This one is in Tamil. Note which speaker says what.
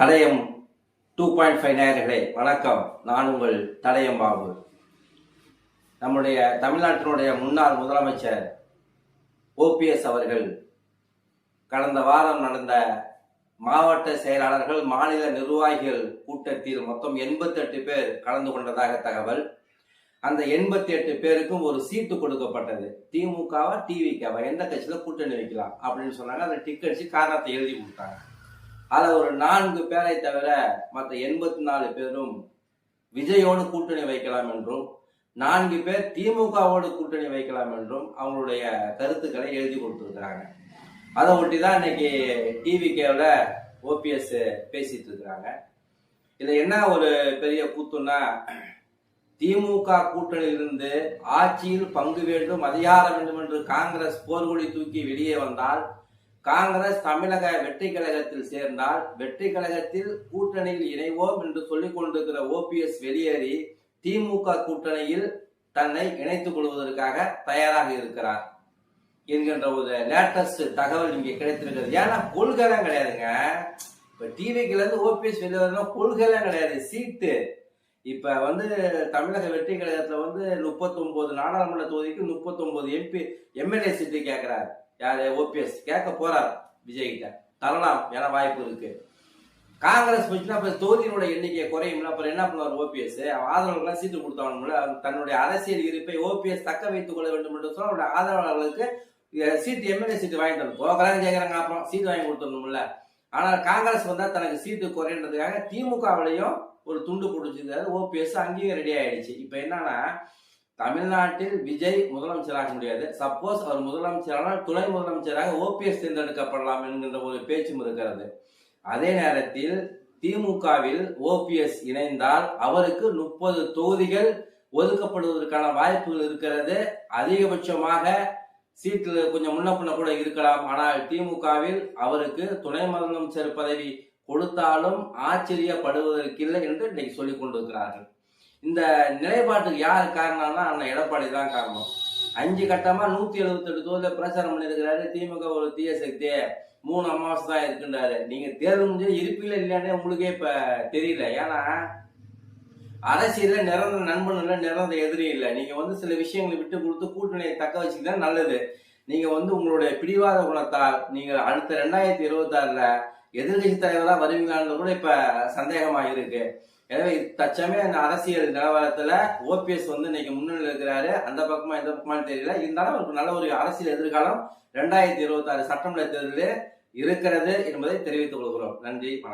Speaker 1: தடயம் டூ பாயிண்ட் ஃபைவ் நேயர்களே வணக்கம். நான் உங்கள் தடயம் பாபு. நம்முடைய தமிழ்நாட்டினுடைய முன்னாள் முதலமைச்சர் ஓபிஎஸ் அவர்கள் கடந்த வாரம் நடந்த மாவட்ட செயலாளர்கள் மாநில நிர்வாகிகள் கூட்டத்தில் மொத்தம் எண்பத்தெட்டு பேர் கலந்து கொண்டதாக தகவல். அந்த எண்பத்தி எட்டு பேருக்கும் ஒரு சீட்டு கொடுக்கப்பட்டது. திமுகவா டிவிக்காவா எந்த கட்சியில கூட்டணி வைக்கலாம் அப்படின்னு சொன்னாங்க. அந்த டிக் அடிச்சு காரணத்தை எழுதி கொடுத்தாங்க. அதில் ஒரு நான்கு பேரை தவிர மற்ற எண்பத்தி நாலு பேரும் விஜயோடு கூட்டணி வைக்கலாம் என்றும் நான்கு பேர் திமுகவோடு கூட்டணி வைக்கலாம் என்றும் அவங்களுடைய கருத்துக்களை எழுதி கொடுத்துருக்குறாங்க. அதை ஒட்டி தான் இன்னைக்கு டிவி கேவில் ஓபிஎஸ் பேசிட்டு இருக்கிறாங்க. இதில் என்ன ஒரு பெரிய கூத்துன்னா திமுக கூட்டணியிலிருந்து ஆட்சியில் பங்கு வேண்டும் அதிகாரம் வேண்டும் என்று காங்கிரஸ் போர்கொடி தூக்கி வெளியே வந்தால் காங்கிரஸ் தமிழக வெற்றி கழகத்தில் சேர்ந்தால் வெற்றி கழகத்தில் கூட்டணியில் இணைவோம் என்று சொல்லிக் கொண்டிருக்கிற ஓபிஎஸ் வெளியேறி திமுக கூட்டணியில் தன்னை இணைத்துக் கொள்வதற்காக தயாராக இருக்கிறார் என்கின்ற ஒரு லேட்டஸ்ட் தகவல் இங்கே கிடைத்திருக்கிறது. ஏன்னா கொள்கைலாம் கிடையாதுங்க. இப்ப டிவிக்குல இருந்து ஓபிஎஸ் வெளியே கொள்கைலாம் கிடையாது சீட்டு. இப்ப வந்து தமிழக வெற்றி கழகத்துல வந்து முப்பத்தொன்பது நாடாளுமன்ற தொகுதிக்கு முப்பத்தொன்பது எம்பி எம்எல்ஏ சீட்டு கேட்கிறாரு யாரு? ஓபிஎஸ் கேட்க போறார் விஜய் கிட்ட தரலாம் என வாய்ப்பு இருக்கு. காங்கிரஸ் போச்சுன்னா அப்ப தொகுதியினுடைய எண்ணிக்கை குறையும்ல அப்புறம் என்ன பண்ணுவார் ஓபிஎஸ் ஆதரவுகள்லாம் சீட்டு கொடுத்தாங்கல்ல தன்னுடைய அரசியல் இருப்பை ஓபிஎஸ் தக்க வைத்துக் கொள்ள வேண்டும் என்று சொன்னா அவருடைய ஆதரவாளர்களுக்கு சீட்டு எம்எல்ஏ சீட்டு வாங்கி தரணும். போகிறாங்க கேட்கறாங்க அப்புறம் சீட்டு வாங்கி கொடுத்துடணும்ல. ஆனால் காங்கிரஸ் வந்தால் தனக்கு சீட்டு குறைன்றதுக்காக திமுகவிலையும் ஒரு துண்டு பிடிச்சிருந்தாரு ஓபிஎஸ் அங்கேயும் ரெடி ஆயிடுச்சு. இப்போ என்னன்னா தமிழ்நாட்டில் விஜய் முதலமைச்சராக முடியாது. சப்போஸ் அவர் முதலமைச்சரானால் துணை முதலமைச்சராக ஓபிஎஸ் தேர்ந்தெடுக்கப்படலாம் என்கின்ற ஒரு பேச்சும் இருக்கிறது. அதே நேரத்தில் திமுகவில் ஓபிஎஸ் இணைந்தால் அவருக்கு முப்பது தொகுதிகள் ஒதுக்கப்படுவதற்கான வாய்ப்புகள் இருக்கிறது. அதிகபட்சமாக சீட்டில் கொஞ்சம் முன்ன கூட இருக்கலாம். ஆனால் திமுகவில் அவருக்கு துணை முதலமைச்சர் பதவி கொடுத்தாலும் ஆச்சரியப்படுவதற்கில்லை என்று இன்னைக்கு சொல்லிக் கொண்டிருக்கிறார்கள். இந்த நிலைப்பாட்டுக்கு யார் காரணம்னா அண்ணன் எடப்பாடி தான் காரணம். அஞ்சு கட்டமாக நூற்றி எழுபத்தெட்டு தொகுதியில் பிரச்சாரம் பண்ணியிருக்கிறாரு. திமுக ஒரு தீய சக்தி மூணு அமாவாசை தான் இருக்குன்றாரு. நீங்கள் தேர்தல் முடிஞ்சு இருப்பீங்களா இல்லையானே உங்களுக்கே இப்போ தெரியல. ஏன்னா அரசியல நிரந்தர நண்பன் இல்லை நிரந்தர எதிரி இல்லை. நீங்கள் வந்து சில விஷயங்களை விட்டு கொடுத்து கூட்டணியை தக்க வச்சுக்கிட்டா நல்லது. நீங்கள் வந்து உங்களுடைய பிடிவாத குணத்தால் நீங்கள் அடுத்த ரெண்டாயிரத்தி இருபத்தாறில் எதிர்கட்சி தலைவராக வருவீங்களான்னு கூட இப்போ சந்தேகமாக இருக்குது எனவே தச்சமே அந்த அரசியல் நிலவரத்துல ஓபிஎஸ் வந்து இன்னைக்கு முன்னணியில் இருக்கிறாரு. அந்த பக்கமா இந்த பக்கமான்னு தெரியல. இருந்தாலும் அவருக்கு நல்ல ஒரு அரசியல் எதிர்காலம் ரெண்டாயிரத்தி இருபத்தி ஆறு சட்டமன்ற தேர்தலில் இருக்கிறது என்பதை தெரிவித்துக் கொள்கிறோம். நன்றி வணக்கம்.